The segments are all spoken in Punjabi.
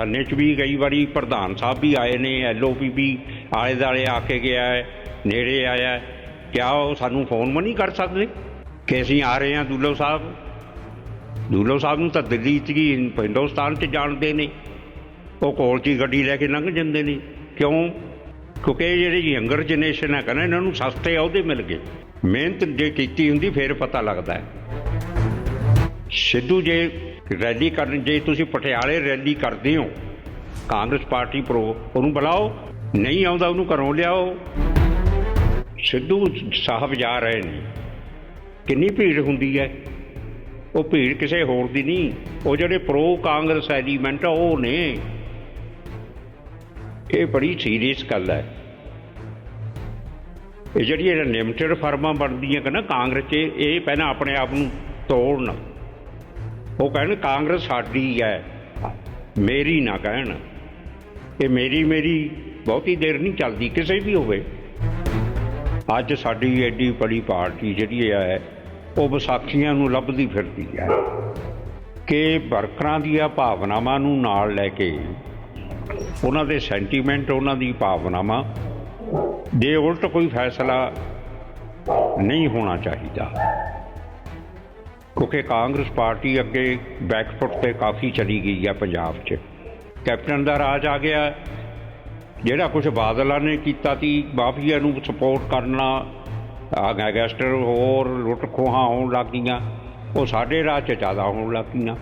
ਖੰਨੇ 'ਚ ਵੀ ਕਈ ਵਾਰੀ ਪ੍ਰਧਾਨ ਸਾਹਿਬ ਵੀ ਆਏ ਨੇ ਐਲਓਪੀ ਵੀ ਆਲੇ ਦਾਲੇ ਆ ਕੇ ਗਿਆ ਹੈ, ਨੇੜੇ ਆਇਆ ਹੈ। ਕਿਆ ਉਹ ਸਾਨੂੰ ਫੋਨ ਵੀ ਨਹੀਂ ਕਰ ਸਕਦੇ? ਕਿ ਅਸੀਂ ਆ ਰਹੇ ਹਾਂ ਦੁੱਲੋ ਸਾਹਿਬ। ਦੁੱਲੋ ਸਾਹਿਬ ਨੂੰ ਤਾਂ ਦਿੱਲੀ 'ਚ ਹੀ ਹਿੰਦੁਸਤਾਨ 'ਚ ਜਾਣਦੇ ਨੇ। ਉਹ ਕੋਲ 'ਚ ਹੀ ਗੱਡੀ ਲੈ ਕੇ ਲੰਘ ਜਾਂਦੇ ਨੇ। ਕਿਉਂ? ਕਿਉਂਕਿ ਜਿਹੜੀ ਯੰਗਰ ਜਨਰੇਸ਼ਨ ਹੈ, ਕਹਿੰਦਾ ਇਹਨਾਂ ਨੂੰ ਸਸਤੇ ਅਹੁਦੇ ਮਿਲ ਗਏ। ਮਿਹਨਤ ਜੇ ਕੀਤੀ ਹੁੰਦੀ, ਫਿਰ ਪਤਾ ਲੱਗਦਾ ਹੈ। ਸਿੱਧੂ ਜੇ ਰੈਲੀ ਕਰਨ ਜੇ ਤੁਸੀਂ ਪਟਿਆਲੇ ਰੈਲੀ ਕਰਦੇ ਹੋ, ਕਾਂਗਰਸ ਪਾਰਟੀ ਪ੍ਰੋ, ਉਹਨੂੰ ਬੁਲਾਓ, ਨਹੀਂ ਆਉਂਦਾ ਉਹਨੂੰ ਘਰੋਂ ਲਿਆਓ। ਸਿੱਧੂ ਸਾਹਿਬ ਜਾ ਰਹੇ ਨੇ। ਕਿੰਨੀ ਭੀੜ ਹੁੰਦੀ ਹੈ? ਉਹ ਭੀੜ ਕਿਸੇ ਹੋਰ ਦੀ ਨਹੀਂ। ਉਹ ਜਿਹੜੇ ਪ੍ਰੋ ਕਾਂਗਰਸ ਐਲੀਮੈਂਟ ਆ, ਉਹ ਨੇ। ਇਹ ਬੜੀ ਸੀਰੀਅਸ ਗੱਲ ਹੈ। ਇਹ ਜਿਹੜੀਆਂ ਲਿਮਟਿਡ ਫਰਮਾਂ ਬਣਦੀਆਂ ਕਿ ਨਾ ਕਾਂਗਰਸ 'ਚ, ਇਹ ਪਹਿਲਾਂ ਆਪਣੇ ਆਪ ਨੂੰ ਤੋੜਨ। ਉਹ ਕਹਿਣ, ਕਾਂਗਰਸ ਸਾਡੀ ਹੈ। ਮੇਰੀ ਨਾ ਕਹਿਣ। ਇਹ ਮੇਰੀ ਮੇਰੀ ਬਹੁਤੀ ਦੇਰ ਨਹੀਂ ਚੱਲਦੀ, ਕਿਸੇ ਵੀ ਹੋਵੇ। ਅੱਜ ਸਾਡੀ ਐਡੀ ਬੜੀ ਪਾਰਟੀ ਜਿਹੜੀ ਹੈ, ਉਹ ਵਿਸਾਖੀਆਂ ਨੂੰ ਲੱਭਦੀ ਫਿਰਦੀ ਹੈ। ਕਿ ਵਰਕਰਾਂ ਦੀਆਂ ਭਾਵਨਾਵਾਂ ਨੂੰ ਨਾਲ ਲੈ ਕੇ, ਉਹਨਾਂ ਦੇ ਸੈਂਟੀਮੈਂਟ, ਉਹਨਾਂ ਦੀ ਭਾਵਨਾਵਾਂ ਦੇ ਉਲਟ ਕੋਈ ਫੈਸਲਾ ਨਹੀਂ ਹੋਣਾ ਚਾਹੀਦਾ। ਕਿਉਂਕਿ ਕਾਂਗਰਸ ਪਾਰਟੀ ਅੱਗੇ ਬੈਕਫੁੱਟ ਤੇ ਕਾਫੀ ਚਲੀ ਗਈ ਹੈ ਪੰਜਾਬ 'ਚ। ਕੈਪਟਨ ਦਾ ਰਾਜ ਆ ਗਿਆ। ਜਿਹੜਾ ਕੁਝ ਬਾਦਲਾਂ ਨੇ ਕੀਤਾ ਸੀ, ਮਾਫੀਆ ਨੂੰ ਸਪੋਰਟ ਕਰਨਾ ਆ ਗੈਂਗਸਟਰ ਹੋਰ ਲੁੱਟ ਖੋਹਾਂ ਹੋਣ ਲੱਗ ਗਈਆਂ, ਉਹ ਸਾਡੇ ਰਾਜ 'ਚ ਜ਼ਿਆਦਾ ਹੋਣ ਲੱਗ ਗਈਆਂ।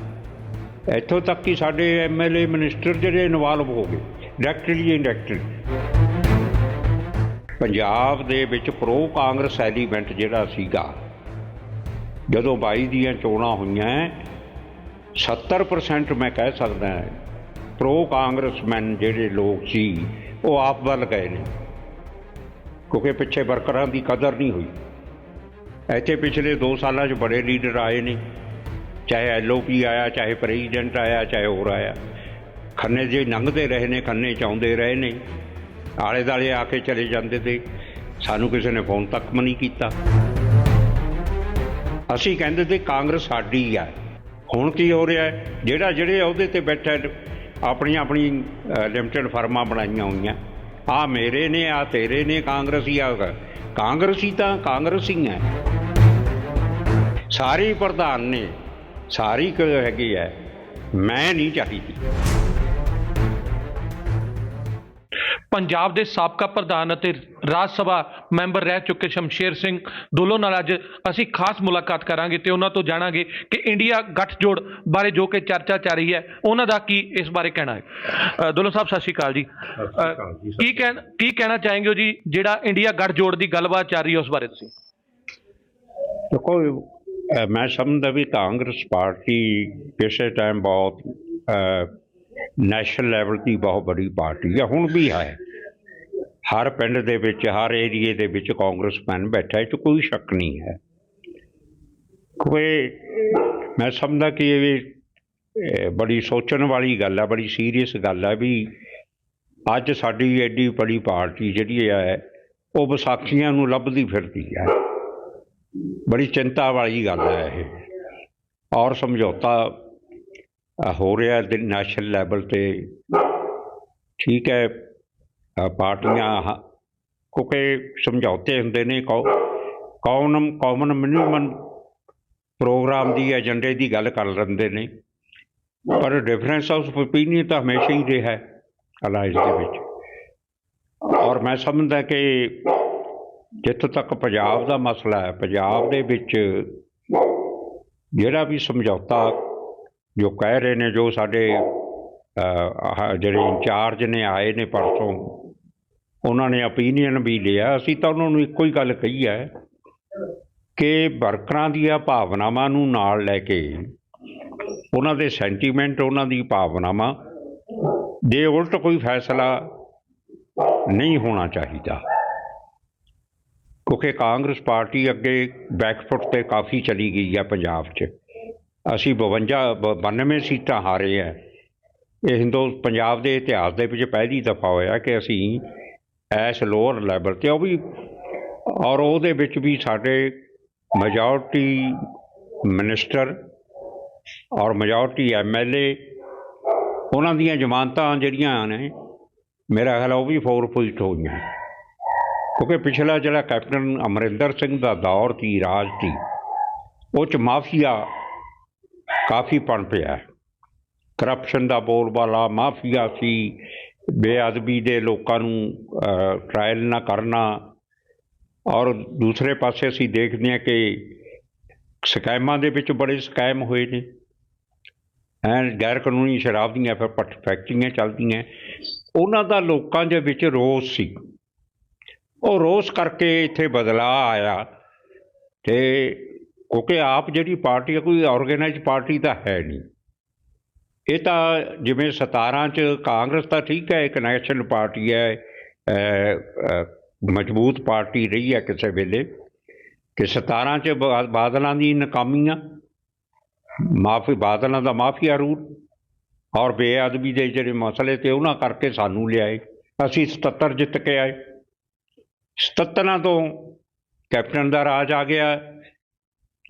ਇੱਥੋਂ ਤੱਕ ਕਿ ਸਾਡੇ ਐਮਐਲਏ ਮਿਨਿਸਟਰ ਜਿਹੜੇ ਇਨਵੋਲਵ ਹੋ ਗਏ ਡਾਇਰੈਕਟਲੀ ਇਨਡਾਇਰੈਕਟਲੀ ਪੰਜਾਬ ਦੇ ਵਿੱਚ ਪ੍ਰੋ ਕਾਂਗਰਸ ਐਲੀਮੈਂਟ ਜਿਹੜਾ ਸੀਗਾ ਜਦੋਂ 22 ਦੀਆਂ ਚੋਣਾਂ ਹੋਈਆਂ 70% ਮੈਂ ਕਹਿ ਸਕਦਾ ਪ੍ਰੋ ਕਾਂਗਰਸਮੈਨ ਜਿਹੜੇ ਲੋਕ ਸੀ, ਉਹ ਆਪ ਵੱਲ ਗਏ ਨੇ। ਕਿਉਂਕਿ ਪਿੱਛੇ ਵਰਕਰਾਂ ਦੀ ਕਦਰ ਨਹੀਂ ਹੋਈ। ਇੱਥੇ ਪਿਛਲੇ 2 ਸਾਲਾਂ 'ਚ ਬੜੇ ਲੀਡਰ ਆਏ ਨੇ। ਚਾਹੇ ਐਲਓਪੀ ਆਇਆ, ਚਾਹੇ ਪ੍ਰੈਜ਼ੀਡੈਂਟ ਆਇਆ, ਚਾਹੇ ਹੋਰ ਆਇਆ। ਖੰਨੇ ਜੇ ਲੰਘਦੇ ਰਹੇ ਨੇ, ਖੰਨੇ ਚ ਰਹੇ ਨੇ। ਆਲੇ ਦਾਲੇ ਆ ਕੇ ਚਲੇ ਜਾਂਦੇ ਤੇ ਸਾਨੂੰ ਕਿਸੇ ਨੇ ਫੋਨ ਤੱਕ ਵੀ ਨਹੀਂ ਕੀਤਾ। ਅਸੀਂ ਕਹਿੰਦੇ ਤੇ ਕਾਂਗਰਸ ਸਾਡੀ ਆ। ਹੁਣ ਕੀ ਹੋ ਰਿਹਾ ਜਿਹੜਾ ਜਿਹੜੇ ਉਹਦੇ ਤੇ ਬੈਠਾ ਹੈ, ਆਪਣੀਆਂ ਆਪਣੀ ਲਿਮਟਿਡ ਫਰਮਾਂ ਬਣਾਈਆਂ ਹੋਈਆਂ। ਆ ਮੇਰੇ ਨੇ ਆ ਤੇਰੇ ਨੇ ਕਾਂਗਰਸੀ ਆ। ਕਾਂਗਰਸੀ ਤਾਂ ਕਾਂਗਰਸੀ ਹੈ। ਸਾਰੇ ਪ੍ਰਧਾਨ ਨੇ ਸਾਰੀ ਕ ਹੈਗੀ ਹੈ। ਮੈਂ ਨਹੀਂ ਚਾਹੀਦੀ। ਪੰਜਾਬ ਦੇ ਸਾਬਕਾ ਪ੍ਰਧਾਨ ਅਤੇ ਰਾਜ ਸਭਾ ਮੈਂਬਰ ਰਹਿ ਚੁੱਕੇ ਸ਼ਮਸ਼ੇਰ ਸਿੰਘ ਦੁੱਲੋ ਨਾਲ ਅੱਜ ਅਸੀਂ ਖਾਸ ਮੁਲਾਕਾਤ ਕਰਾਂਗੇ ਤੇ ਉਹਨਾਂ ਤੋਂ ਜਾਣਾਂਗੇ ਕਿ ਇੰਡੀਆ ਗੱਠਜੋੜ ਬਾਰੇ ਜੋ ਕਿ ਚਰਚਾ ਚੱਲ ਰਹੀ ਹੈ ਉਹਨਾਂ ਦਾ ਕੀ ਇਸ ਬਾਰੇ ਕਹਿਣਾ ਹੈ। ਦੁੱਲੋ ਸਾਹਿਬ ਸਤਿ ਸ਼੍ਰੀ ਅਕਾਲ ਜੀ। ਕੀ ਕਹਿਣ ਕੀ ਕਹਿਣਾ ਚਾहेंगे ਜੀ ਜਿਹੜਾ ਇੰਡੀਆ ਗੱਠਜੋੜ ਦੀ ਗੱਲਬਾਤ ਚੱਲ ਰਹੀ ਹੈ ਉਸ ਬਾਰੇ ਤੁਸੀਂ? ਦੇਖੋ ਮੈਂ ਸਮਝਦਾ ਵੀ ਕਾਂਗਰਸ ਪਾਰਟੀ ਕਿਸੇ ਟਾਈਮ ਬਹੁਤ ਨੈਸ਼ਨਲ ਲੈਵਲ ਦੀ ਬਹੁਤ ਬੜੀ ਪਾਰਟੀ ਹੈ ਹੁਣ ਵੀ ਹੈ। ਹਰ ਪਿੰਡ ਦੇ ਵਿੱਚ ਹਰ ਏਰੀਏ ਦੇ ਵਿੱਚ ਕਾਂਗਰਸਮੈਨ ਬੈਠਾ ਹੈ ਇਹ 'ਚ ਕੋਈ ਸ਼ੱਕ ਨਹੀਂ ਹੈ। ਕੋਈ ਮੈਂ ਸਮਝਦਾ ਕਿ ਇਹ ਵੀ, ਬੜੀ ਸੋਚਣ ਵਾਲੀ ਗੱਲ ਹੈ ਬੜੀ ਸੀਰੀਅਸ ਗੱਲ ਹੈ ਵੀ ਅੱਜ ਸਾਡੀ ਐਡੀ ਬੜੀ ਪਾਰਟੀ ਜਿਹੜੀ ਹੈ ਉਹ ਵਿਸਾਖੀਆਂ ਨੂੰ ਲੱਭਦੀ ਫਿਰਦੀ ਹੈ ਬੜੀ ਚਿੰਤਾ ਵਾਲੀ ਗੱਲ ਹੈ ਇਹ। ਔਰ ਸਮਝੌਤਾ ਹੋ ਰਿਹਾ ਤੇ ਨੈਸ਼ਨਲ ਲੈਵਲ ਤੇ। ਠੀਕ ਹੈ ਪਾਰਟੀਆਂ ਕਿਉਂਕਿ ਸਮਝੌਤੇ ਹੁੰਦੇ ਨੇ ਕਾਮਨ ਕੌਮਨ ਮਿਨੀਮਮ ਪ੍ਰੋਗਰਾਮ ਦੀ ਏਜੰਡੇ ਦੀ ਗੱਲ ਕਰ ਲੈਂਦੇ ਨੇ। ਪਰ ਡਿਫਰੈਂਸ ਆਫ ਓਪੀਨੀਅਨ ਤਾਂ ਹਮੇਸ਼ਾ ਹੀ ਰਿਹਾ ਹੈ ਅਲਾਈਜ਼ ਦੇ ਵਿੱਚ। ਔਰ ਮੈਂ ਸਮਝਦਾ ਕਿ ਜਿੱਥੋਂ ਤੱਕ ਪੰਜਾਬ ਦਾ ਮਸਲਾ ਹੈ, ਪੰਜਾਬ ਦੇ ਵਿੱਚ ਜਿਹੜਾ ਵੀ ਸਮਝੌਤਾ ਜੋ ਕਹਿ ਰਹੇ ਨੇ, ਜੋ ਸਾਡੇ ਜਿਹੜੇ ਇੰਚਾਰਜ ਨੇ ਆਏ ਨੇ ਪਰਸੋਂ ਉਹਨਾਂ ਨੇ opinion ਵੀ ਲਿਆ। ਅਸੀਂ ਤਾਂ ਉਹਨਾਂ ਨੂੰ ਇੱਕੋ ਹੀ ਗੱਲ ਕਹੀ ਹੈ ਕਿ ਵਰਕਰਾਂ ਦੀਆਂ ਭਾਵਨਾਵਾਂ ਨੂੰ ਨਾਲ ਲੈ ਕੇ, ਉਹਨਾਂ ਦੇ ਸੈਂਟੀਮੈਂਟ ਉਹਨਾਂ ਦੀ ਭਾਵਨਾਵਾਂ ਦੇ ਉਲਟ ਕੋਈ ਫੈਸਲਾ ਨਹੀਂ ਹੋਣਾ ਚਾਹੀਦਾ। ਕਿਉਂਕਿ ਕਾਂਗਰਸ ਪਾਰਟੀ ਅੱਗੇ ਬੈਕਫੁੱਟ ਤੇ ਕਾਫੀ ਚਲੀ ਗਈ ਹੈ ਪੰਜਾਬ 'ਚ। ਅਸੀਂ 52 ਬ- 92 ਸੀਟਾਂ ਹਾਰੇ ਆ ਇਹ ਹਿੰਦੂ ਪੰਜਾਬ ਦੇ ਇਤਿਹਾਸ ਦੇ ਵਿੱਚ ਪਹਿਲੀ ਦਫਾ ਹੋਇਆ ਕਿ ਅਸੀਂ ਐਸ ਲੋਅਰ ਲੈਵਲ ਤੇ ਉਹ ਵੀ। ਔਰ ਉਹਦੇ ਵਿੱਚ ਵੀ ਸਾਡੇ ਮੈਜੋਰਟੀ ਮਿਨਿਸਟਰ ਔਰ ਮੈਜੋਰਟੀ ਐਮਐਲਏ ਉਹਨਾਂ ਦੀਆਂ ਜ਼ਮਾਨਤਾਂ ਜਿਹੜੀਆਂ ਨੇ, ਮੇਰਾ ਖਿਆਲ ਉਹ ਵੀ ਫੋਰਫੁਲਿਟ ਹੋ ਗਈਆਂ। ਕਿਉਂਕਿ ਪਿਛਲਾ ਜਿਹੜਾ ਕੈਪਟਨ ਅਮਰਿੰਦਰ ਸਿੰਘ ਦਾ ਦੌਰ ਸੀ, ਰਾਜ ਸੀ, ਉਹ ਚ ਮਾਫੀਆ ਕਾਫੀ ਪਣ ਪਿਆ। ਕਰਪਸ਼ਨ ਦਾ ਬੋਲਬਾਲਾ, ਮਾਫੀਆ ਸੀ ਬੇਅਦਬੀ ਦੇ ਲੋਕਾਂ ਨੂੰ ਟ੍ਰਾਇਲ ਨਾ ਕਰਨਾ। ਔਰ ਦੂਸਰੇ ਪਾਸੇ ਅਸੀਂ ਦੇਖਦੇ ਹਾਂ ਕਿ ਸਕੈਮਾਂ ਦੇ ਵਿੱਚ ਬੜੇ ਸਕੈਮ ਹੋਏ ਨੇ। ਐਂ ਗੈਰ ਕਾਨੂੰਨੀ ਸ਼ਰਾਬ ਦੀਆਂ ਫਿਰ ਫੈਕਟਰੀਆਂ ਚੱਲਦੀਆਂ। ਉਹਨਾਂ ਦਾ ਲੋਕਾਂ ਦੇ ਵਿੱਚ ਰੋਸ ਸੀ। ਉਹ ਰੋਸ ਕਰਕੇ ਇੱਥੇ ਬਦਲਾਅ ਆਇਆ ਤੇ ਕਿਉਂਕਿ ਆਪ ਜਿਹੜੀ ਪਾਰਟੀ ਹੈ ਕੋਈ ਆਰਗੇਨਾਈਜ਼ ਪਾਰਟੀ ਤਾਂ ਹੈ ਨਹੀਂ। ਇਹ ਤਾਂ ਜਿਵੇਂ 17 ਚ ਕਾਂਗਰਸ ਤਾਂ ਠੀਕ ਹੈ, ਇੱਕ ਨੈਸ਼ਨਲ ਪਾਰਟੀ ਹੈ ਮਜ਼ਬੂਤ ਪਾਰਟੀ ਰਹੀ ਹੈ ਕਿਸੇ ਵੇਲੇ, ਕਿ 17 ਚ ਬਾ- ਬਾਦਲਾਂ ਦੀ ਨਕਾਮੀਆਂ ਮਾਫੀ, ਬਾਦਲਾਂ ਦਾ ਮਾਫੀਆ ਰੂਲ, ਔਰ ਬੇਅਦਬੀ ਦੇ ਜਿਹੜੇ ਮਸਲੇ ਤੇ ਉਹਨਾਂ ਕਰਕੇ ਸਾਨੂੰ ਲਿਆਏ, ਅਸੀਂ 77 ਜਿੱਤ ਕੇ ਆਏ। 77 ਤੋਂ ਕੈਪਟਨ ਦਾ ਰਾਜ ਆ ਗਿਆ,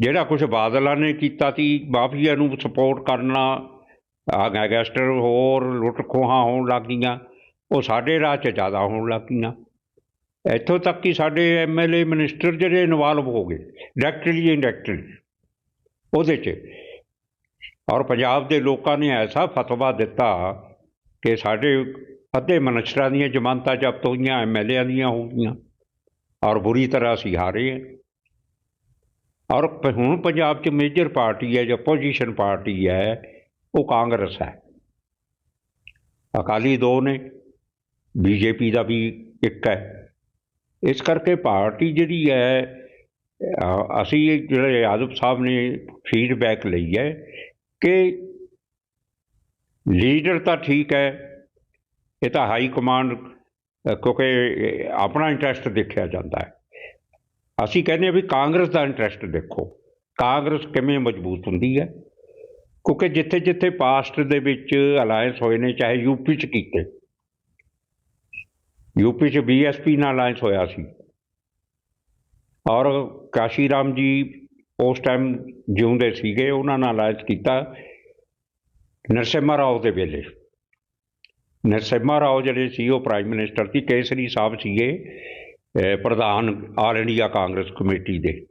ਜਿਹੜਾ ਕੁਝ ਬਾਦਲਾਂ ਨੇ ਕੀਤਾ ਸੀ, ਮਾਫੀਆ ਨੂੰ ਸਪੋਰਟ ਕਰਨਾ ਆ ਗੈਂਗਸਟਰ ਹੋਰ ਲੁੱਟ ਖੋਹਾਂ ਹੋਣ ਲੱਗ ਗਈਆਂ, ਉਹ ਸਾਡੇ ਰਾਜ 'ਚ ਜ਼ਿਆਦਾ ਹੋਣ ਲੱਗ ਗਈਆਂ। ਇੱਥੋਂ ਤੱਕ ਕਿ ਸਾਡੇ ਐਮਐਲਏ ਮਿਨਿਸਟਰ ਜਿਹੜੇ ਇਨਵੋਲਵ ਹੋ ਗਏ, ਡਾਇਰੈਕਟਲੀ ਇਨਡਾਇਰੈਕਟਲੀ ਉਹਦੇ 'ਚ। ਔਰ ਪੰਜਾਬ ਦੇ ਲੋਕਾਂ ਨੇ ਐਸਾ ਫਤਵਾ ਦਿੱਤਾ ਕਿ ਸਾਡੇ ਅੱਧੇ ਮਨਿਸਟਰਾਂ ਦੀਆਂ ਜ਼ਮਾਨਤਾਂ ਜ਼ਬਤ ਹੋਈਆਂ ਐਮਐਲਏਆਂ ਦੀਆਂ ਹੋ ਗਈਆਂ, ਔਰ ਬੁਰੀ ਤਰ੍ਹਾਂ ਅਸੀਂ ਹਾਰੇ ਹਾਂ। ਔਰ ਹੁਣ ਪੰਜਾਬ 'ਚ ਮੇਜਰ ਪਾਰਟੀ ਹੈ, ਜਾਂ ਪੋਜੀਸ਼ਨ ਪਾਰਟੀ ਹੈ ਉਹ ਕਾਂਗਰਸ ਹੈ। ਅਕਾਲੀ ਦੋ ਨੇ, ਬੀਜੇਪੀ ਦਾ ਵੀ ਇੱਕ ਹੈ। ਇਸ ਕਰਕੇ ਪਾਰਟੀ ਜਿਹੜੀ ਹੈ ਅਸੀਂ ਇਹ ਜਿਹੜੇ ਯਾਦਵ ਸਾਹਿਬ ਨੇ ਫੀਡਬੈਕ ਲਈ ਹੈ ਕਿ ਲੀਡਰ ਤਾਂ ਠੀਕ ਹੈ, ਇਹ ਤਾਂ ਹਾਈ ਕਮਾਂਡ ਕਿਉਂਕਿ ਆਪਣਾ ਇੰਟਰਸਟ ਦੇਖਿਆ ਜਾਂਦਾ ਹੈ। ਅਸੀਂ ਕਹਿੰਦੇ ਹਾਂ ਵੀ ਕਾਂਗਰਸ ਦਾ ਇੰਟਰਸਟ ਦੇਖੋ। ਕਾਂਗਰਸ ਕਿਵੇਂ ਮਜ਼ਬੂਤ ਹੁੰਦੀ ਹੈ? ਕਿਉਂਕਿ ਜਿੱਥੇ ਜਿੱਥੇ ਪਾਸਟ ਦੇ ਵਿੱਚ ਅਲਾਈਅੰਸ ਹੋਏ ਨੇ, ਚਾਹੇ ਯੂਪੀ ਚ ਕੀਤੇ। ਯੂਪੀ ਚ ਬੀਐਸਪੀ ਨਾਲ ਅਲਾਈਅੰਸ ਹੋਇਆ ਸੀ। ਔਰ ਕਾਸ਼ੀ ਰਾਮ ਜੀ ਉਸ ਟਾਈਮ ਜਿਉਂਦੇ ਸੀਗੇ, ਉਹਨਾਂ ਨਾਲ ਅਲਾਈਅੰਸ ਕੀਤਾ ਨਰਸਿਮਾ ਰਾਓ ਦੇ ਵੇਲੇ। ਨਰਸਿਮਾ ਰਾਓ ਜਿਹੜੇ ਸੀ, ਉਹ ਪ੍ਰਾਈਮ ਮਿਨਿਸਟਰ ਸੀ, ਕੇਸਰੀ ਸਾਹਿਬ ਸੀਗੇ ਪ੍ਰਧਾਨ ਆਲ ਇੰਡੀਆ ਕਾਂਗਰਸ ਕਮੇਟੀ ਦੇ।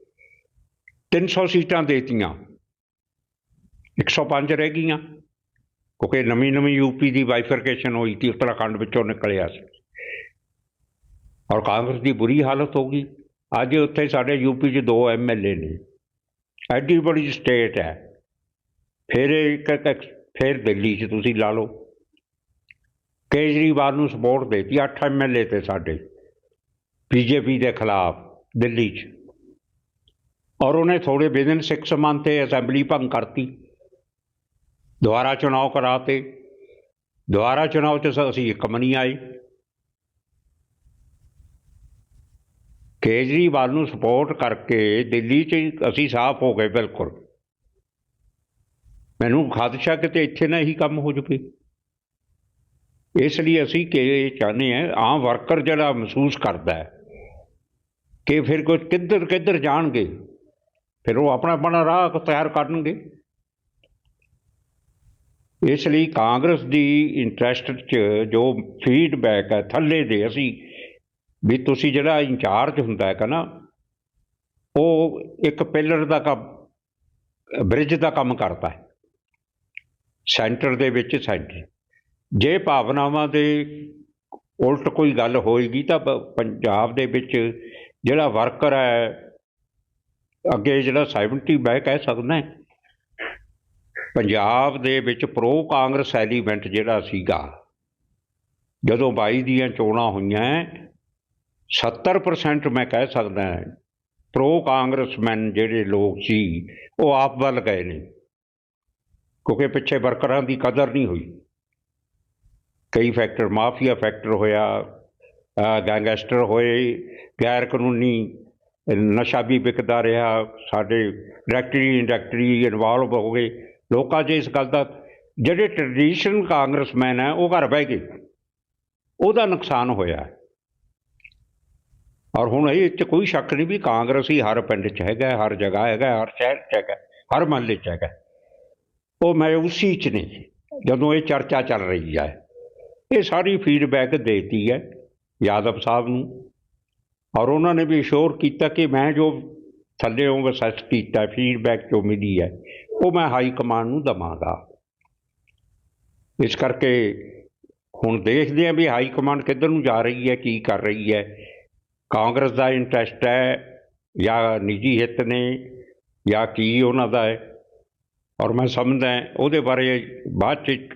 300 ਸੀਟਾਂ ਦੇਤੀਆਂ। 105 ਰਹਿ ਗਈਆਂ। ਕਿਉਂਕਿ ਨਵੀਂ ਨਵੀਂ ਯੂਪੀ ਦੀ ਬਾਈਫਰਕੇਸ਼ਨ ਹੋਈ ਸੀ, ਉੱਤਰਾਖੰਡ ਵਿੱਚੋਂ ਨਿਕਲਿਆ ਸੀ। ਔਰ ਕਾਂਗਰਸ ਦੀ ਬੁਰੀ ਹਾਲਤ ਹੋ ਗਈ। ਅੱਜ ਉੱਥੇ ਸਾਡੇ ਯੂਪੀ 'ਚ ਦੋ ਐਮਐਲਏ ਨੇ। ਐਡੀ ਬੜੀ ਸਟੇਟ ਹੈ। ਫਿਰ ਇੱਕ ਫਿਰ ਦਿੱਲੀ 'ਚ ਤੁਸੀਂ ਲਾ ਲਓ। ਕੇਜਰੀਵਾਲ ਨੂੰ ਸਪੋਰਟ ਦੇਤੀ 8 ਐਮਐਲਏ ਤੇ ਸਾਡੇ ਬੀਜੇਪੀ ਦੇ ਖਿਲਾਫ ਦਿੱਲੀ 'ਚ। ਔਰ ਉਹਨੇ ਥੋੜੇ ਵਿਦਨ 6 ਮੰਥ ਤੇ ਅਸੈਂਬਲੀ ਭੰਗ ਕਰਤੀ। ਦੁਬਾਰਾ ਚੁਣਾਵ ਕਰਾਤੇ। ਦੁਬਾਰਾ ਚੁਣਾਵ 'ਚ ਅਸੀਂ ਇੱਕ ਮਨੀ ਆਏ ਕੇਜਰੀਵਾਲ ਨੂੰ ਸਪੋਰਟ ਕਰਕੇ ਦਿੱਲੀ 'ਚ ਅਸੀਂ ਸਾਫ਼ ਹੋ ਗਏ ਬਿਲਕੁਲ। ਮੈਨੂੰ ਖਦਸ਼ਾ ਕਿਤੇ ਇੱਥੇ ਨਾ ਹੀ ਕੰਮ ਹੋ ਜਵੇ। ਇਸ ਲਈ ਅਸੀਂ ਕਿ ਚਾਹੁੰਦੇ ਹਾਂ, ਆਮ ਵਰਕਰ ਜਿਹੜਾ ਮਹਿਸੂਸ ਕਰਦਾ ਹੈ ਕਿ ਫਿਰ ਕੋਈ ਕਿੱਧਰ ਕਿੱਧਰ ਜਾਣਗੇ, ਫਿਰ ਉਹ ਆਪਣਾ ਆਪਣਾ ਰਾਹ ਤਿਆਰ ਕਰਨਗੇ। ਇਸ ਲਈ ਕਾਂਗਰਸ ਦੀ ਇੰਟਰਸਟ 'ਚ ਜੋ ਫੀਡਬੈਕ ਹੈ ਥੱਲੇ ਦੇ ਅਸੀਂ ਵੀ ਤੁਸੀਂ ਜਿਹੜਾ ਇੰਚਾਰਜ ਹੁੰਦਾ ਹੈ ਨਾ ਉਹ ਇੱਕ ਪਿਲਰ ਦਾ ਕੰਮ ਬ੍ਰਿਜ ਦਾ ਕੰਮ ਕਰਦਾ ਹੈ। ਸੈਂਟਰ ਦੇ ਵਿੱਚ ਸੈਂਟਰ ਜੇ ਭਾਵਨਾਵਾਂ ਦੇ ਉਲਟ ਕੋਈ ਗੱਲ ਹੋਏਗੀ ਤਾਂ ਪ- ਪੰਜਾਬ ਦੇ ਵਿੱਚ ਜਿਹੜਾ ਵਰਕਰ ਹੈ ਅੱਗੇ ਜਿਹੜਾ 70 ਮੈਂ ਕਹਿ ਸਕਦਾ ਹੈ, ਪੰਜਾਬ ਦੇ ਵਿੱਚ ਪ੍ਰੋ ਕਾਂਗਰਸ ਐਲੀਮੈਂਟ ਜਿਹੜਾ ਸੀਗਾ, ਜਦੋਂ 22 ਦੀਆਂ ਚੋਣਾਂ ਹੋਈਆਂ 70% ਮੈਂ ਕਹਿ ਸਕਦਾ ਪ੍ਰੋ ਕਾਂਗਰਸਮੈਨ ਜਿਹੜੇ ਲੋਕ ਸੀ, ਉਹ ਆਪ ਵੱਲ ਗਏ ਨੇ, ਕਿਉਂਕਿ ਪਿੱਛੇ ਵਰਕਰਾਂ ਦੀ ਕਦਰ ਨਹੀਂ ਹੋਈ। ਕਈ ਫੈਕਟਰ ਮਾਫੀਆ ਫੈਕਟਰ ਹੋਇਆ ਗੈਂਗਸਟਰ ਹੋਏ ਗੈਰ ਕਾਨੂੰਨੀ ਨਸ਼ਾ ਵੀ ਵਿਕਦਾ ਰਿਹਾ, ਸਾਡੇ ਡਾਇਰੈਕਟਰੀ ਇੰਡਾਇਰੈਕਟਰੀ ਇਨਵੋਲਵ ਹੋ ਗਏ। ਲੋਕਾਂ 'ਚ ਇਸ ਗੱਲ ਦਾ ਜਿਹੜੇ ਟ੍ਰੈਡੀਸ਼ਨ ਕਾਂਗਰਸਮੈਨ ਹੈ, ਉਹ ਘਰ ਬਹਿ ਗਏ। ਉਹਦਾ ਨੁਕਸਾਨ ਹੋਇਆ। ਔਰ ਹੁਣ ਇਹ 'ਚ ਕੋਈ ਸ਼ੱਕ ਨਹੀਂ ਵੀ ਕਾਂਗਰਸ ਹੀ ਹਰ ਪਿੰਡ 'ਚ ਹੈਗਾ, ਹਰ ਜਗ੍ਹਾ ਹੈਗਾ, ਹਰ ਸ਼ਹਿਰ 'ਚ ਹੈਗਾ, ਹਰ ਮਹੱਲੇ 'ਚ ਹੈਗਾ। ਉਹ ਮੈਂ ਮਾਯੂਸੀ 'ਚ ਨਹੀਂ ਜਦੋਂ ਇਹ ਚਰਚਾ ਚੱਲ ਰਹੀ ਹੈ। ਇਹ ਸਾਰੀ ਫੀਡਬੈਕ ਦੇਤੀ ਹੈ ਯਾਦਵ ਸਾਹਿਬ ਨੂੰ। ਔਰ ਉਹਨਾਂ ਨੇ ਵੀ ਸ਼ੋਰ ਕੀਤਾ ਕਿ ਮੈਂ ਜੋ ਥੱਲੇ ਉਹ ਅਸੈਸ ਕੀਤਾ ਫੀਡਬੈਕ ਜੋ ਮਿਲੀ ਹੈ ਉਹ ਮੈਂ ਹਾਈ ਕਮਾਂਡ ਨੂੰ ਦਵਾਂਗਾ। ਇਸ ਕਰਕੇ ਹੁਣ ਦੇਖਦੇ ਹਾਂ ਵੀ ਹਾਈ ਕਮਾਂਡ ਕਿੱਧਰ ਨੂੰ ਜਾ ਰਹੀ ਹੈ, ਕੀ ਕਰ ਰਹੀ ਹੈ। ਕਾਂਗਰਸ ਦਾ ਇੰਟਰਸਟ ਹੈ ਜਾਂ ਨਿੱਜੀ ਹਿੱਤ ਨੇ ਜਾਂ ਕੀ ਉਹਨਾਂ ਦਾ ਹੈ। ਔਰ ਮੈਂ ਸਮਝਦਾ ਉਹਦੇ ਬਾਰੇ ਬਾਅਦ ਚ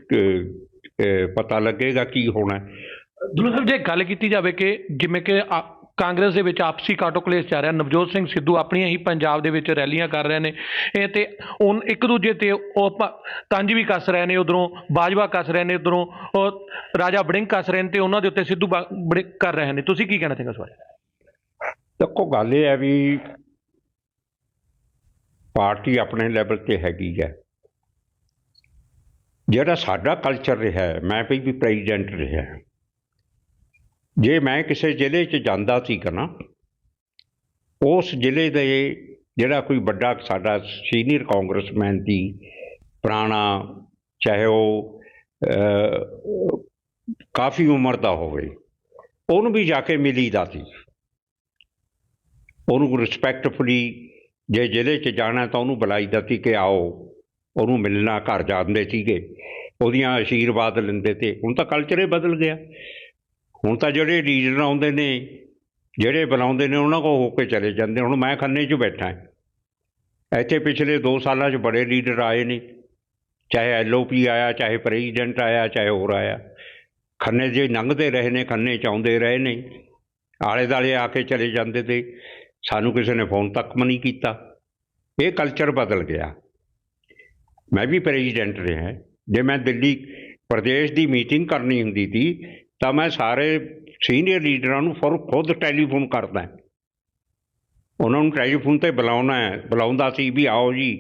ਪਤਾ ਲੱਗੇਗਾ ਕੀ ਹੋਣਾ। ਹੈ। ਸਾਹਿਬ, ਜੇ ਗੱਲ ਕੀਤੀ ਜਾਵੇ ਕਿ ਜਿਵੇਂ ਕਿ ਕਾਂਗਰਸ ਦੇ ਵਿੱਚ ਆਪਸੀ ਕਾਟੋ ਕਲੇਸ਼ ਚੱਲ ਰਿਹਾ। ਨਵਜੋਤ ਸਿੰਘ ਸਿੱਧੂ ਆਪਣੀਆਂ ਹੀ ਪੰਜਾਬ ਦੇ ਵਿੱਚ ਰੈਲੀਆਂ ਕਰ ਰਹੇ ਨੇ। ਇਹ ਤੇ ਹੁਣ ਇੱਕ ਦੂਜੇ ਤੇ ਉਹ ਤੰਜ ਵੀ ਕੱਸ ਰਹੇ ਨੇ, ਉਧਰੋਂ ਬਾਜਵਾ ਕੱਸ ਰਹੇ ਨੇ, ਉਧਰੋਂ ਉਹ ਰਾਜਾ ਬੜਿੰਗ ਕੱਸ ਰਹੇ ਨੇ ਤੇ ਉਹਨਾਂ ਦੇ ਉੱਤੇ ਸਿੱਧੂ ਬਾ- ਬੜਿੰਗ ਕਰ ਰਹੇ ਨੇ। ਤੁਸੀਂ ਕੀ ਕਹਿਣਾ ਚਾਹੁੰਦੇ ਹੋ ਇਸ ਬਾਰੇ? ਦੇਖੋ, ਗੱਲ ਇਹ ਹੈ ਵੀ ਪਾਰਟੀ ਆਪਣੇ ਲੈਵਲ ਤੇ ਹੈਗੀ ਹੈ। ਜਿਹੜਾ ਸਾਡਾ ਕਲਚਰ ਰਿਹਾ ਮੈਂ ਵੀ ਵੀ ਪ੍ਰੈਜ਼ੀਡੈਂਟ ਰਿਹਾ ਜੇ ਮੈਂ ਕਿਸੇ ਜ਼ਿਲ੍ਹੇ 'ਚ ਜਾਂਦਾ ਸੀਗਾ ਨਾ, ਉਸ ਜ਼ਿਲ੍ਹੇ ਦੇ ਜਿਹੜਾ ਕੋਈ ਵੱਡਾ ਸਾਡਾ ਸੀਨੀਅਰ ਕਾਂਗਰਸਮੈਨ ਦੀ ਪੁਰਾਣਾ, ਚਾਹੇ ਉਹ ਕਾਫੀ ਉਮਰ ਦਾ ਹੋਵੇ, ਉਹਨੂੰ ਵੀ ਜਾ ਕੇ ਮਿਲੀਦਾ ਸੀ। ਉਹਨੂੰ ਰਿਸਪੈਕਟਫੁਲੀ ਜੇ ਜ਼ਿਲ੍ਹੇ 'ਚ ਜਾਣਾ ਤਾਂ ਉਹਨੂੰ ਬੁਲਾਈਦਾ ਸੀ ਕਿ ਆਓ, ਉਹਨੂੰ ਮਿਲਣਾ, ਘਰ ਜਾਂਦੇ ਸੀਗੇ, ਉਹਦੀਆਂ ਆਸ਼ੀਰਵਾਦ ਲੈਂਦੇ ਤੇ ਹੁਣ ਤਾਂ ਕਲਚਰ ਹੀ ਬਦਲ ਗਿਆ। ਹੁਣ ਤਾਂ ਜਿਹੜੇ ਲੀਡਰ ਆਉਂਦੇ ਨੇ, ਜਿਹੜੇ ਬੁਲਾਉਂਦੇ ਨੇ, ਉਹਨਾਂ ਕੋਲ ਹੋ ਕੇ ਚਲੇ ਜਾਂਦੇ ਹੁਣ ਮੈਂ ਖੰਨੇ 'ਚ ਬੈਠਾ ਇੱਥੇ ਪਿਛਲੇ 2 ਸਾਲਾਂ 'ਚ ਬੜੇ ਲੀਡਰ ਆਏ ਨੇ। ਚਾਹੇ ਐਲਓਪੀ ਆਇਆ, ਚਾਹੇ ਪ੍ਰੈਜ਼ੀਡੈਂਟ ਆਇਆ, ਚਾਹੇ ਹੋਰ ਆਇਆ। ਖੰਨੇ ਜੇ ਲੰਘਦੇ ਰਹੇ ਨੇ, ਖੰਨੇ 'ਚ ਆਉਂਦੇ ਰਹੇ ਨੇ। ਆਲੇ ਦਾਲੇ ਆ ਕੇ ਚਲੇ ਜਾਂਦੇ ਤੇ ਸਾਨੂੰ ਕਿਸੇ ਨੇ ਫੋਨ ਤੱਕ ਨਹੀਂ ਕੀਤਾ। ਇਹ ਕਲਚਰ ਬਦਲ ਗਿਆ। ਮੈਂ ਵੀ ਪ੍ਰੈਜ਼ੀਡੈਂਟ ਰਿਹਾ। ਜੇ ਮੈਂ ਦਿੱਲੀ ਪ੍ਰਦੇਸ਼ ਦੀ ਮੀਟਿੰਗ ਕਰਨੀ ਹੁੰਦੀ ਸੀ ਤਾਂ ਮੈਂ ਸਾਰੇ ਸੀਨੀਅਰ ਲੀਡਰਾਂ ਨੂੰ ਫਰ ਖੁਦ ਟੈਲੀਫੋਨ ਕਰਦਾ। ਉਹਨਾਂ ਨੂੰ ਟੈਲੀਫੋਨ ਤੇ ਬੁਲਾਉਣਾ ਹੈ। ਬੁਲਾਉਂਦਾ ਸੀ ਵੀ ਆਓ ਜੀ,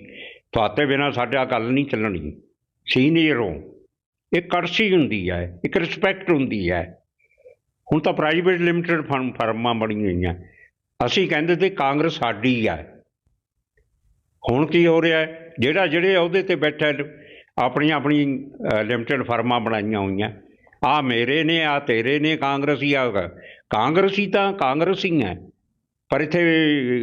ਤੁਹਾਤੇ ਬਿਨਾ ਸਾਡਾ ਗੱਲ ਨਹੀਂ ਚੱਲਣੀ। ਸੀਨੀਅਰ ਹੋ। ਇਹ ਕਰਸੀ ਹੁੰਦੀ ਹੈ, ਇੱਕ ਰਿਸਪੈਕਟ ਹੁੰਦੀ ਹੈ। ਹੁਣ ਤਾਂ ਪ੍ਰਾਈਵੇਟ ਲਿਮਟਿਡ ਫਰਮ, ਫਰਮਾਂ ਬਣੀਆਂ ਹੋਈਆਂ। ਅਸੀਂ ਕਹਿੰਦੇ ਤੇ ਕਾਂਗਰਸ ਸਾਡੀ ਹੈ ਹੁਣ ਕੀ ਹੋ ਰਿਹਾ ਜਿਹੜਾ ਜਿਹੜੇ ਅਹੁਦੇ ਤੇ ਬੈਠਾ ਆਪਣੀਆਂ ਆਪਣੀ ਆਪਣੀ ਲਿਮਟਿਡ ਫਰਮਾਂ ਬਣਾਈਆਂ ਹੋਈਆਂ। ਆ ਮੇਰੇ ਨੇ, ਆ ਤੇਰੇ ਨੇ ਕਾਂਗਰਸੀ, ਆ ਕਾਂਗਰਸੀ ਤਾਂ ਕਾਂਗਰਸੀ ਹੈ ਪਰ ਇੱਥੇ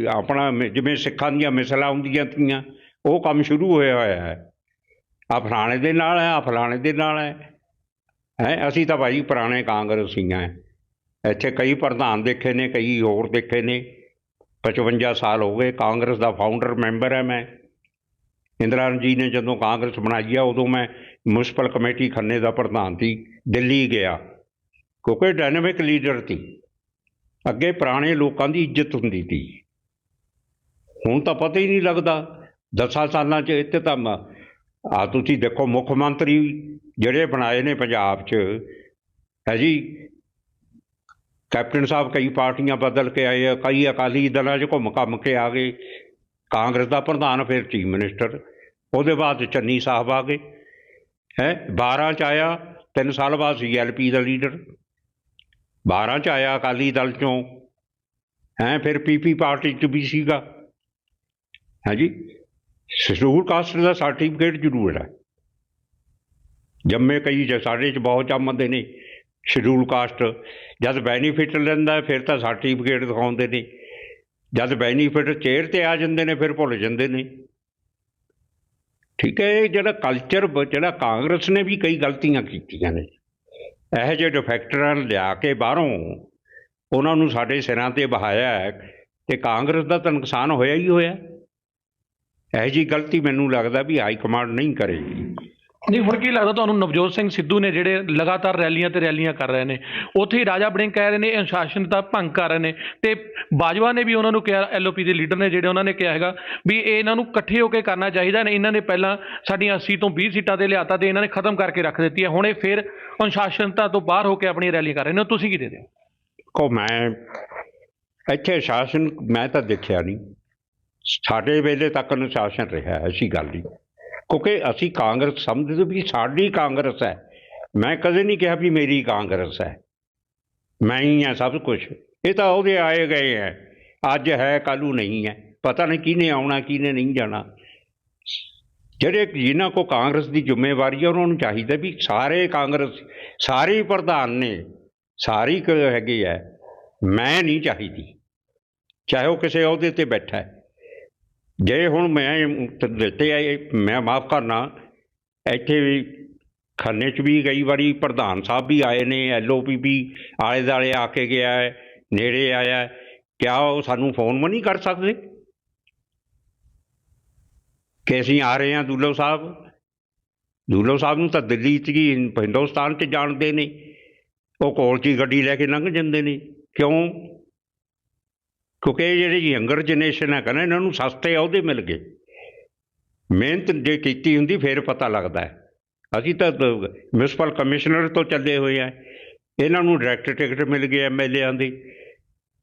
ਆਪਣਾ ਜਿਵੇਂ ਸਿੱਖਾਂ ਦੀਆਂ ਮਿਸਲਾਂ ਹੁੰਦੀਆਂ ਤੀਆਂ, ਉਹ ਕੰਮ ਸ਼ੁਰੂ ਹੋਇਆ ਹੋਇਆ ਹੈ। ਆ ਫਲਾਣੇ ਦੇ ਨਾਲ ਹੈ, ਆ ਫਲਾਣੇ ਦੇ ਨਾਲ ਹੈ। ਹੈ, ਅਸੀਂ ਤਾਂ ਭਾਈ ਪੁਰਾਣੇ ਕਾਂਗਰਸੀ ਹਾਂ ਇੱਥੇ ਕਈ ਪ੍ਰਧਾਨ ਦੇਖੇ ਨੇ, ਕਈ ਹੋਰ ਦੇਖੇ ਨੇ। 55 ਸਾਲ ਹੋ ਗਏ, ਕਾਂਗਰਸ ਦਾ ਫਾਊਂਡਰ ਮੈਂਬਰ ਹੈ ਮੈਂ। ਇੰਦਰਾ ਜੀ ਨੇ ਜਦੋਂ ਕਾਂਗਰਸ ਬਣਾਈ ਆ, ਉਦੋਂ ਮੈਂ ਮਿਊਨਿਸਪਲ ਕਮੇਟੀ ਖੰਨੇ ਦਾ ਪ੍ਰਧਾਨ ਸੀ, ਦਿੱਲੀ ਗਿਆ। ਕਿਉਂਕਿ ਡਾਇਨਾਮਿਕ ਲੀਡਰ ਸੀ। ਅੱਗੇ ਪੁਰਾਣੇ ਲੋਕਾਂ ਦੀ ਇੱਜ਼ਤ ਹੁੰਦੀ ਸੀ। ਹੁਣ ਤਾਂ ਪਤਾ ਹੀ ਨਹੀਂ ਲੱਗਦਾ। ਦਸਾਂ ਸਾਲਾਂ 'ਚ ਇੱਥੇ ਤਾਂ ਆ ਤੁਸੀਂ ਦੇਖੋ ਮੁੱਖ ਮੰਤਰੀ ਜਿਹੜੇ ਬਣਾਏ ਨੇ ਪੰਜਾਬ 'ਚ, ਹੈ ਜੀ? ਕੈਪਟਨ ਸਾਹਿਬ ਕਈ ਪਾਰਟੀਆਂ ਬਦਲ ਕੇ ਆਏ ਆ, ਕਈ ਅਕਾਲੀ ਦਲਾਂ 'ਚ ਘੁੰਮ ਘੰਮ ਕੇ ਆ ਗਏ। ਕਾਂਗਰਸ ਦਾ ਪ੍ਰਧਾਨ ਫਿਰ ਚੀਫ ਮਿਨਿਸਟਰ, ਉਹਦੇ ਬਾਅਦ ਚੰਨੀ ਸਾਹਿਬ ਆ ਗਏ। ਹੈ 12 ਚ ਆਇਆ 3 ਸਾਲ ਬਾਅਦ ਸੀ ਸੀਐਲਪੀ ਦਾ ਲੀਡਰ। 12 ਚ ਆਇਆ ਅਕਾਲੀ ਦਲ ਚੋਂ, ਹੈ, ਫਿਰ ਪੀਪੀ ਪਾਰਟੀ ਚ ਵੀ ਸੀਗਾ। ਹੈ ਸ਼ਡਿਊਲ ਕਾਸਟ ਦਾ ਸਰਟੀਫਿਕੇਟ ਜ਼ਰੂਰ ਹੈ। ਜੰਮੇ ਕਈ ਜ- ਸਾਡੇ ਚ ਬਹੁਤ ਜੰਮਦੇ ਨੇ ਸ਼ਡਿਊਲ ਕਾਸਟ। ਜਦ ਬੈਨੀਫਿਟ ਲੈਂਦਾ, ਫਿਰ ਤਾਂ ਸਰਟੀਫਿਕੇਟ ਦਿਖਾਉਂਦੇ ਨੇ। ਜਦ ਬੈਨੀਫਿਟ ਚੇਅਰ ਤੇ ਆ ਜਾਂਦੇ ਨੇ, ਫਿਰ ਭੁੱਲ ਜਾਂਦੇ ਨੇ। ਠੀਕ ਹੈ, ਇਹ ਜਿਹੜਾ ਕਲਚਰ ਜਿਹੜਾ ਕਾਂਗਰਸ ਨੇ ਵੀ ਕਈ ਗਲਤੀਆਂ ਕੀਤੀਆਂ ਨੇ। ਇਹੋ ਜਿਹੇ ਡਿਫੈਕਟਰਾਂ ਲਿਆ ਕੇ ਬਾਹਰੋਂ ਉਹਨਾਂ ਨੂੰ ਸਾਡੇ ਸਿਰਾਂ ਤੇ ਬਹਾਇਆ ਹੈ ਤੇ ਕਾਂਗਰਸ ਦਾ ਤਾਂ ਨੁਕਸਾਨ ਹੋਇਆ ਹੀ ਹੋਇਆ। ਇਹੋ ਜਿਹੀ ਗਲਤੀ ਮੈਨੂੰ ਲੱਗਦਾ ਵੀ ਹਾਈ ਕਮਾਂਡ ਨਹੀਂ ਕਰੇਗੀ। ਨਹੀਂ, ਹੁਣ ਕੀ ਲੱਗਦਾ ਤੁਹਾਨੂੰ ਨਵਜੋਤ ਸਿੰਘ ਸਿੱਧੂ ਨੇ ਜਿਹੜੇ ਲਗਾਤਾਰ ਰੈਲੀਆਂ ਤੇ ਰੈਲੀਆਂ ਕਰ ਰਹੇ ਨੇ, ਉੱਥੇ ਹੀ ਰਾਜਾ ਬੜਿੰਗ ਕਹਿ ਰਹੇ ਨੇ, ਅਨੁਸ਼ਾਸਨ ਦਾ ਭੰਗ ਕਰ ਰਹੇ ਨੇ ਤੇ ਬਾਜਵਾ ਨੇ ਵੀ ਉਹਨਾਂ ਨੂੰ ਕਿਹਾ, ਐਲਓਪੀ ਦੇ ਲੀਡਰ ਨੇ ਜਿਹੜੇ ਉਹਨਾਂ ਨੇ ਕਿਹਾ ਹੈਗਾ ਵੀ ਇਹ ਇਹਨਾਂ ਨੂੰ ਇਕੱਠੇ ਹੋ ਕੇ ਕਰਨਾ ਚਾਹੀਦਾ ਨੇ, ਇਹਨਾਂ ਨੇ ਪਹਿਲਾਂ ਸਾਡੀਆਂ 80 ਤੋਂ 20 ਸੀਟਾਂ ਤੇ ਲਿਆਤਾ ਤੇ ਇਹਨਾਂ ਨੇ ਖਤਮ ਕਰਕੇ ਰੱਖ ਦਿੱਤੀ ਹੈ, ਹੁਣ ਇਹ ਫਿਰ ਅਨੁਸ਼ਾਸਨਤਾ ਤੋਂ ਬਾਹਰ ਹੋ ਕੇ ਆਪਣੀ ਰੈਲੀ ਕਰ ਰਹੇ ਨੇ, ਤੁਸੀਂ ਕੀ ਦੇ ਦਿਓ ਕੋ ਮੈਂ ਇੱਥੇ ਸ਼ਾਸਨ ਮੈਂ ਤਾਂ ਦੇਖਿਆ ਨਹੀਂ, ਸਾਡੇ ਵੇਲੇ ਤੱਕ ਅਨੁਸ਼ਾਸਨ ਰਿਹਾ, ਐਸੀ ਗੱਲ ਨਹੀਂ। ਕਿਉਂਕਿ ਅਸੀਂ ਕਾਂਗਰਸ ਸਮਝਦੇ ਵੀ ਸਾਡੀ ਕਾਂਗਰਸ ਹੈ। ਮੈਂ ਕਦੇ ਨਹੀਂ ਕਿਹਾ ਵੀ ਮੇਰੀ ਕਾਂਗਰਸ ਹੈ। ਮੈਂ ਹੀ ਹਾਂ ਸਭ ਕੁਝ ਇਹ ਤਾਂ ਉਹਦੇ ਆਏ ਗਏ ਹੈ। ਅੱਜ ਹੈ, ਕੱਲ੍ਹ ਨੂੰ ਨਹੀਂ ਹੈ। ਪਤਾ ਨਹੀਂ ਕਿਹਨੇ ਆਉਣਾ, ਕਿਹਨੇ ਨਹੀਂ ਜਾਣਾ। ਜਿਹੜੇ ਜਿਨ੍ਹਾਂ ਕੋ ਕਾਂਗਰਸ ਦੀ ਜ਼ਿੰਮੇਵਾਰੀ ਹੈ, ਉਹਨਾਂ ਨੂੰ ਚਾਹੀਦਾ ਵੀ ਸਾਰੇ ਕਾਂਗਰਸ, ਸਾਰੇ ਪ੍ਰਧਾਨ ਨੇ, ਸਾਰੇ ਹੈਗੇ ਹੈ। ਮੈਂ ਨਹੀਂ ਚਾਹੀਦੀ। ਚਾਹੇ ਉਹ ਕਿਸੇ ਅਹੁਦੇ ਤੇ ਬੈਠਾ ਹੈ। ਜੇ ਹੁਣ ਮੈਂ ਦਿੱਤੇ ਆ ਮੈਂ ਮਾਫ ਕਰਨਾ, ਇੱਥੇ ਵੀ ਖੰਨੇ ਚ ਵੀ ਕਈ ਵਾਰੀ ਪ੍ਰਧਾਨ ਸਾਹਿਬ ਵੀ ਆਏ ਨੇ ਐਲਓਪੀਪੀ ਆਲੇ ਦਾਲੇ ਆ ਕੇ ਗਿਆ ਹੈ, ਨੇੜੇ ਆਇਆ ਹੈ। ਕਿਆ ਉਹ ਸਾਨੂੰ ਫੋਨ ਵੀ ਨਹੀਂ ਕਰ ਸਕਦੇ ਕਿ ਅਸੀਂ ਆ ਰਹੇ ਹਾਂ ਦੁੱਲੋ ਸਾਹਿਬ ਦੁੱਲੋ ਸਾਹਿਬ ਨੂੰ ਤਾਂ ਦਿੱਲੀ 'ਚ ਹੀ ਹਿੰਦੁਸਤਾਨ 'ਚ ਜਾਣਦੇ ਨੇ, ਉਹ ਕੋਲ 'ਚ ਹੀ ਗੱਡੀ ਲੈ ਕੇ ਲੰਘ ਜਾਂਦੇ ਨੇ, ਕਿਉਂ ਕਿਉਂਕਿ ਇਹ ਜਿਹੜੀ ਯੰਗਰ ਜਨਰੇਸ਼ਨ ਹੈ ਕਹਿੰਦਾ ਇਹਨਾਂ ਨੂੰ ਸਸਤੇ ਅਹੁਦੇ ਮਿਲ ਗਏ। ਮਿਹਨਤ ਜੇ ਕੀਤੀ ਹੁੰਦੀ, ਫਿਰ ਪਤਾ ਲੱਗਦਾ ਹੈ। ਅਸੀਂ ਤਾਂ ਮਿਊਨਿਸਪਲ ਕਮਿਸ਼ਨਰ ਤੋਂ ਚੱਲੇ ਹੋਏ ਆ। ਇਹਨਾਂ ਨੂੰ ਡਾਇਰੈਕਟ ਟਿਕਟ ਮਿਲ ਗਏ ਐਮਐਲਏਆਂ ਦੀ।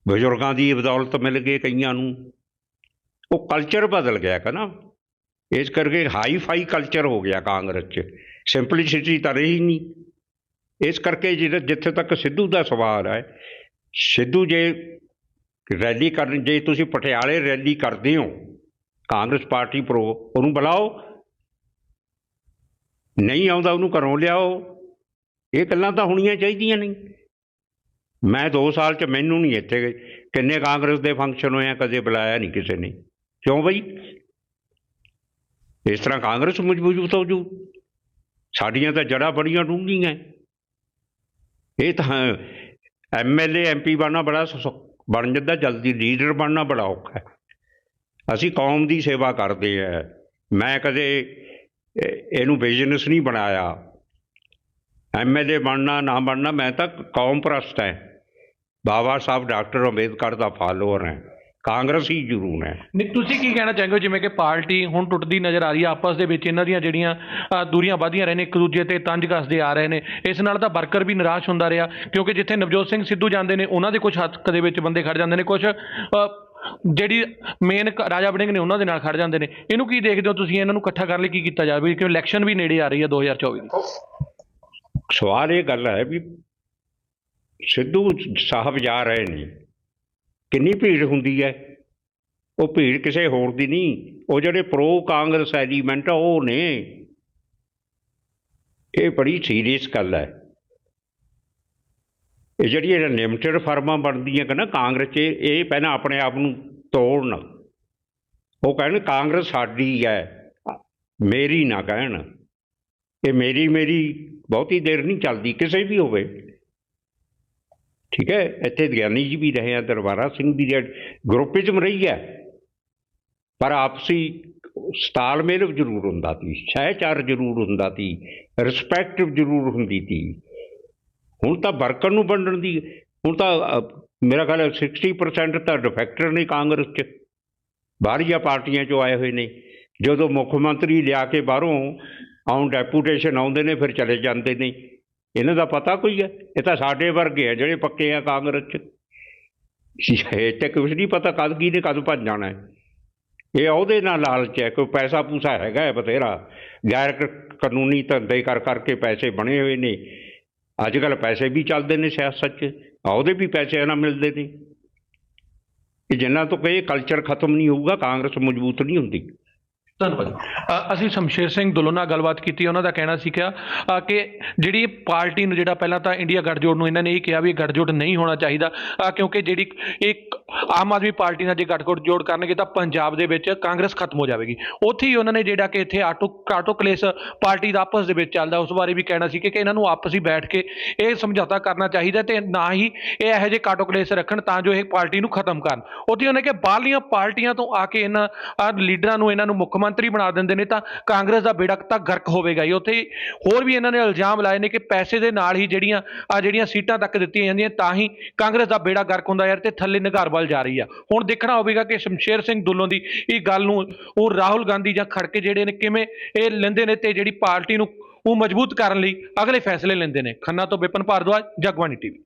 ਬਜ਼ੁਰਗਾਂ ਦੀ ਬਦੌਲਤ ਮਿਲ ਗਈ ਕਈਆਂ ਨੂੰ। ਉਹ ਕਲਚਰ ਬਦਲ ਗਿਆ ਕਹਿੰਦਾ ਇਸ ਕਰਕੇ ਹਾਈ ਫਾਈ ਕਲਚਰ ਹੋ ਗਿਆ ਕਾਂਗਰਸ 'ਚ। ਸਿੰਪਲਿਸਿਟੀ ਤਾਂ ਰਹੀ ਨਹੀਂ। ਇਸ ਕਰਕੇ ਜਿਹੜਾ ਜਿੱਥੇ ਤੱਕ ਸਿੱਧੂ ਦਾ ਸਵਾਲ ਹੈ, ਸਿੱਧੂ ਜੇ ਰੈਲੀ ਕਰਨ, ਜੇ ਤੁਸੀਂ ਪਟਿਆਲੇ ਰੈਲੀ ਕਰਦੇ ਹੋ, ਕਾਂਗਰਸ ਪਾਰਟੀ ਪ੍ਰੋ, ਉਹਨੂੰ ਬੁਲਾਓ। ਨਹੀਂ ਆਉਂਦਾ, ਉਹਨੂੰ ਘਰੋਂ ਲਿਆਓ। ਇਹ ਗੱਲਾਂ ਤਾਂ ਹੋਣੀਆਂ ਚਾਹੀਦੀਆਂ ਨਹੀਂ ਮੈਂ 2 ਸਾਲ ਚ ਮੈਨੂੰ ਨਹੀਂ ਇੱਥੇ ਕਿੰਨੇ ਕਾਂਗਰਸ ਦੇ ਫੰਕਸ਼ਨ ਹੋਏ ਆ, ਕਦੇ ਬੁਲਾਇਆ ਨਹੀਂ ਕਿਸੇ ਨੇ। ਕਿਉਂ ਬਈ? ਇਸ ਤਰ੍ਹਾਂ ਕਾਂਗਰਸ ਮਜ਼ਬੂਤ ਹੋ ਜੂ। ਸਾਡੀਆਂ ਤਾਂ ਜੜ੍ਹਾਂ ਬੜੀਆਂ ਡੂੰਘੀਆਂ ਇਹ ਤਾਂ ਐਮਐਲਏ ਐਮਪੀ ਬਣਨਾ ਬੜਾ ਸੌ- ਬਣ ਜਾਂਦਾ, ਜਲਦੀ ਲੀਡਰ ਬਣਨਾ ਬੜਾ ਔਖਾ ਹੈ। ਅਸੀਂ ਕੌਮ ਦੀ ਸੇਵਾ ਕਰਦੇ ਆ ਮੈਂ ਕਦੇ ਇਹਨੂੰ ਬਿਜ਼ਨਸ ਨਹੀਂ ਬਣਾਇਆ। ਐਮਐਲਏ ਬਣਨਾ, ਨਾ ਬਣਨਾ, ਮੈਂ ਤਾਂ ਕੌਮ ਪ੍ਰਸਤ ਹੈ। ਬਾਬਾ ਸਾਹਿਬ, ਡਾਕਟਰ ਅੰਬੇਦਕਰ ਦਾ ਫਾਲੋਅਰ ਹੈ। ਕਾਂਗਰਸ ਹੀ ਜ਼ਰੂਰ ਹੈ। ਨਹੀਂ ਤੁਸੀਂ ਕੀ ਕਹਿਣਾ ਚਾਹੁੰਦੇ ਹੋ ਜਿਵੇਂ ਕਿ ਪਾਰਟੀ ਹੁਣ ਟੁੱਟਦੀ ਨਜ਼ਰ ਆ ਰਹੀ ਹੈ ਆਪਸ ਦੇ ਵਿੱਚ ਇਹਨਾਂ ਦੀਆਂ ਜਿਹੜੀਆਂ ਅ, ਦੂਰੀਆਂ ਵਧਦੀਆਂ ਰਹੇ ਨੇ ਇੱਕ ਦੂਜੇ ਤੇ ਤੰਜ ਕੱਸਦੇ ਆ ਰਹੇ ਨੇ। ਇਸ ਨਾਲ ਤਾਂ ਵਰਕਰ ਵੀ ਨਿਰਾਸ਼ ਹੁੰਦਾ ਰਿਹਾ ਕਿਉਂਕਿ ਜਿੱਥੇ ਨਵਜੋਤ ਸਿੰਘ ਸਿੱਧੂ ਜਾਂਦੇ ਨੇ ਉਹਨਾਂ ਦੇ ਕੁਝ ਹੱਥ ਦੇ ਵਿੱਚ ਬੰਦੇ ਖੜ ਜਾਂਦੇ ਨੇ ਕੁਝ ਜਿਹੜੀ ਮੇਨ ਰਾਜਾ ਵੜਿੰਗ ਨੇ ਉਹਨਾਂ ਦੇ ਨਾਲ ਖੜ ਜਾਂਦੇ ਨੇ। ਇਹਨੂੰ ਕੀ ਦੇਖਦੇ ਹੋ ਤੁਸੀਂ? ਇਹਨਾਂ ਨੂੰ ਇਕੱਠਾ ਕਰਨ ਲਈ ਕੀ ਕੀਤਾ ਜਾਵੇ? ਕਿਉਂਕਿ ਇਲੈਕਸ਼ਨ ਵੀ ਨੇੜੇ ਆ ਰਹੀ ਹੈ 2024 ਦੀ ਸਵਾਲ ਇਹ ਗੱਲ ਹੈ ਵੀ ਸਿੱਧੂ ਸਾਹਿਬ ਜਾ ਰਹੇ ਨੇ। ਕਿੰਨੀ ਭੀੜ ਹੁੰਦੀ ਹੈ? ਉਹ ਭੀੜ ਕਿਸੇ ਹੋਰ ਦੀ ਨਹੀਂ। ਉਹ ਜਿਹੜੇ ਪ੍ਰੋ ਕਾਂਗਰਸ ਐਲੀਮੈਂਟ ਆ ਉਹ ਨੇ। ਇਹ ਬੜੀ ਸੀਰੀਅਸ ਗੱਲ ਹੈ। ਇਹ ਜਿਹੜੀ ਇਹ ਲਿਮਟਿਡ ਫਰਮਾਂ ਬਣਦੀਆਂ ਕਿ ਨਾ ਕਾਂਗਰਸ 'ਚ, ਇਹ ਇਹ ਪਹਿਲਾਂ ਆਪਣੇ ਆਪ ਨੂੰ ਤੋੜਨ। ਉਹ ਕਹਿਣ, ਕਾਂਗਰਸ ਸਾਡੀ ਹੈ, ਮੇਰੀ ਨਾ ਕਹਿਣ। ਇਹ ਮੇਰੀ ਮੇਰੀ ਬਹੁਤੀ ਦੇਰ ਨਹੀਂ ਚੱਲਦੀ, ਕਿਸੇ ਵੀ ਹੋਵੇ। ਠੀਕ ਹੈ? ਇੱਥੇ ਗਿਆਨੀ ਜੀ ਵੀ ਰਹੇ ਆ, ਦਰਬਾਰਾ ਸਿੰਘ ਵੀ ਰਹੇ ਗਰੁੱਪਿਜ਼ਮ ਰਹੀ ਹੈ ਪਰ ਆਪਸੀ ਤਾਲਮੇਲ ਜ਼ਰੂਰ ਹੁੰਦਾ ਸੀ, ਸਹਿਚਾਰ ਜ਼ਰੂਰ ਹੁੰਦਾ ਸੀ ਰਿਸਪੈਕਟ ਜ਼ਰੂਰ ਹੁੰਦੀ ਸੀ। ਹੁਣ ਤਾਂ ਵਰਕਰ ਨੂੰ ਵੰਡਣ ਦੀ, ਹੁਣ ਤਾਂ ਮੇਰਾ ਖਿਆਲ ਹੈ 60% ਤਾਂ ਡਿਫੈਕਟਰ ਨੇ ਕਾਂਗਰਸ 'ਚ। ਬਾਹਰੀਆਂ ਪਾਰਟੀਆਂ 'ਚੋਂ ਆਏ ਹੋਏ ਨੇ। ਜਦੋਂ ਮੁੱਖ ਮੰਤਰੀ ਲਿਆ ਕੇ ਬਾਹਰੋਂ ਆਉਂ ਡੈਪੂਟੇਸ਼ਨ ਆਉਂਦੇ ਨੇ, ਫਿਰ ਚਲੇ ਜਾਂਦੇ ਨੇ। ਇਹਨਾਂ ਦਾ ਪਤਾ ਕੋਈ ਹੈ? ਇਹ ਤਾਂ ਸਾਡੇ ਵਰਗੇ ਆ ਜਿਹੜੇ ਪੱਕੇ ਆ ਕਾਂਗਰਸ 'ਚ। ਇਹ ਤੇ ਕੁਝ ਨਹੀਂ ਪਤਾ ਕਦ ਕੀ ਨੇ ਕਦ ਭੱਜ ਜਾਣਾ ਹੈ। ਇਹ ਉਹਦੇ ਨਾਲ ਲਾਲਚ ਹੈ, ਕੋਈ ਪੈਸਾ ਪੂਸਾ ਹੈਗਾ ਹੈ ਬਥੇਰਾ। ਗੈਰ ਕ- ਕਾਨੂੰਨੀ ਧੰਦੇ ਕਰ ਕਰਕੇ ਪੈਸੇ ਬਣੇ ਹੋਏ ਨੇ। ਅੱਜ ਕੱਲ ਪੈਸੇ ਵੀ ਚੱਲਦੇ ਨੇ ਸਿਆਸਤ 'ਚ, ਉਹਦੇ ਵੀ ਪੈਸੇ ਇਹਨਾਂ ਮਿਲਦੇ ਨੇ। ਕਿ ਜਿੰਨਾ ਤੋਂ ਕਹੇ ਕਲਚਰ ਖਤਮ ਨਹੀਂ ਹੋਊਗਾ, ਕਾਂਗਰਸ ਮਜ਼ਬੂਤ ਨਹੀਂ ਹੁੰਦੀ। ਧੰਨਵਾਦ। ਅਸੀਂ ਸ਼ਮਸ਼ੇਰ ਸਿੰਘ ਦੁੱਲੋ ਨਾਲ ਗੱਲਬਾਤ ਕੀਤੀ, ਉਹਨਾਂ ਦਾ ਕਹਿਣਾ ਸੀ ਕਿ ਕਿ ਜਿਹੜੀ ਪਾਰਟੀ ਨੂੰ ਜਿਹੜਾ ਪਹਿਲਾਂ ਤਾਂ ਇੰਡੀਆ ਗੱਠਜੋੜ ਨੂੰ ਇਹਨਾਂ ਨੇ ਇਹ ਕਿਹਾ ਵੀ ਇਹ ਗੱਠਜੋੜ ਨਹੀਂ ਹੋਣਾ ਚਾਹੀਦਾ ਕਿਉਂਕਿ ਜਿਹੜੀ ਇੱਕ ਆਮ ਆਦਮੀ ਪਾਰਟੀ ਨਾਲ ਜੇ ਗੱਠਜੋੜ ਕਰਨਗੇ ਤਾਂ ਪੰਜਾਬ ਦੇ ਵਿੱਚ ਕਾਂਗਰਸ ਖਤਮ ਹੋ ਜਾਵੇਗੀ। ਉੱਥੇ ਹੀ ਉਹਨਾਂ ਨੇ ਜਿਹੜਾ ਕਿ ਇੱਥੇ ਆਟੋ ਕਾਟੋ ਕਲੇਸ਼ ਪਾਰਟੀ ਦਾ ਆਪਸ ਦੇ ਵਿੱਚ ਚੱਲਦਾ, ਉਸ ਬਾਰੇ ਵੀ ਕਹਿਣਾ ਸੀ ਕਿ ਇਹਨਾਂ ਨੂੰ ਆਪਸ ਹੀ ਬੈਠ ਕੇ ਇਹ ਸਮਝੌਤਾ ਕਰਨਾ ਚਾਹੀਦਾ ਤੇ ਨਾ ਹੀ ਇਹ ਇਹੋ ਜਿਹੇ ਕਾਟੋ ਕਲੇਸ਼ ਰੱਖਣ ਤਾਂ ਜੋ ਇਹ ਪਾਰਟੀ ਨੂੰ ਖਤਮ ਕਰਨ। ਉੱਥੇ ਉਹਨੇ ਕਿ ਬਾਹਰਲੀਆਂ ਪਾਰਟੀਆਂ ਤੋਂ ਆ ਕੇ ਇਹਨਾਂ ਲੀਡਰਾਂ ਨੂੰ, ਇਹਨਾਂ ਨੂੰ ਮੁੱਖ ਮੰਤਰੀ ਬਣਾ ਦਿੰਦੇ ਨੇ ਤਾਂ ਕਾਂਗਰਸ ਦਾ ਬੇੜਾ ਤਾਂ ਗਰਕ ਹੋਵੇਗਾ ਹੀ। ਉੱਥੇ ਹੋਰ ਵੀ ਇਹਨਾਂ ਨੇ ਇਲਜ਼ਾਮ ਲਾਏ ਨੇ ਕਿ ਪੈਸੇ ਦੇ ਨਾਲ ਹੀ ਜਿਹੜੀਆਂ ਆ ਜਿਹੜੀਆਂ ਸੀਟਾਂ ਤੱਕ ਦਿੱਤੀਆਂ ਜਾਂਦੀਆਂ, ਤਾਂ ਹੀ ਕਾਂਗਰਸ ਦਾ ਬੇੜਾ ਗਰਕ ਹੁੰਦਾ ਯਾਰ ਤੇ ਥੱਲੇ ਨਿਗਾਰ ਵੱਲ ਜਾ ਰਹੀ ਆ। ਹੁਣ ਦੇਖਣਾ ਹੋਵੇਗਾ ਕਿ ਸ਼ਮਸ਼ੇਰ ਸਿੰਘ ਦੁੱਲੋਂ ਦੀ ਇਹ ਗੱਲ ਨੂੰ ਉਹ ਰਾਹੁਲ ਗਾਂਧੀ ਜਾਂ ਖੜਕੇ ਜਿਹੜੇ ਨੇ ਕਿਵੇਂ ਇਹ ਲੈਂਦੇ ਨੇ ਤੇ ਜਿਹੜੀ ਪਾਰਟੀ ਨੂੰ ਉਹ ਮਜ਼ਬੂਤ ਕਰਨ ਲਈ ਅਗਲੇ ਫੈਸਲੇ ਲੈਂਦੇ ਨੇ। ਖੰਨਾ ਤੋਂ ਵਿਪਨ ਭਾਰਦਵਾਜ, ਜਗਬਾਣੀ ਟੀਵੀ।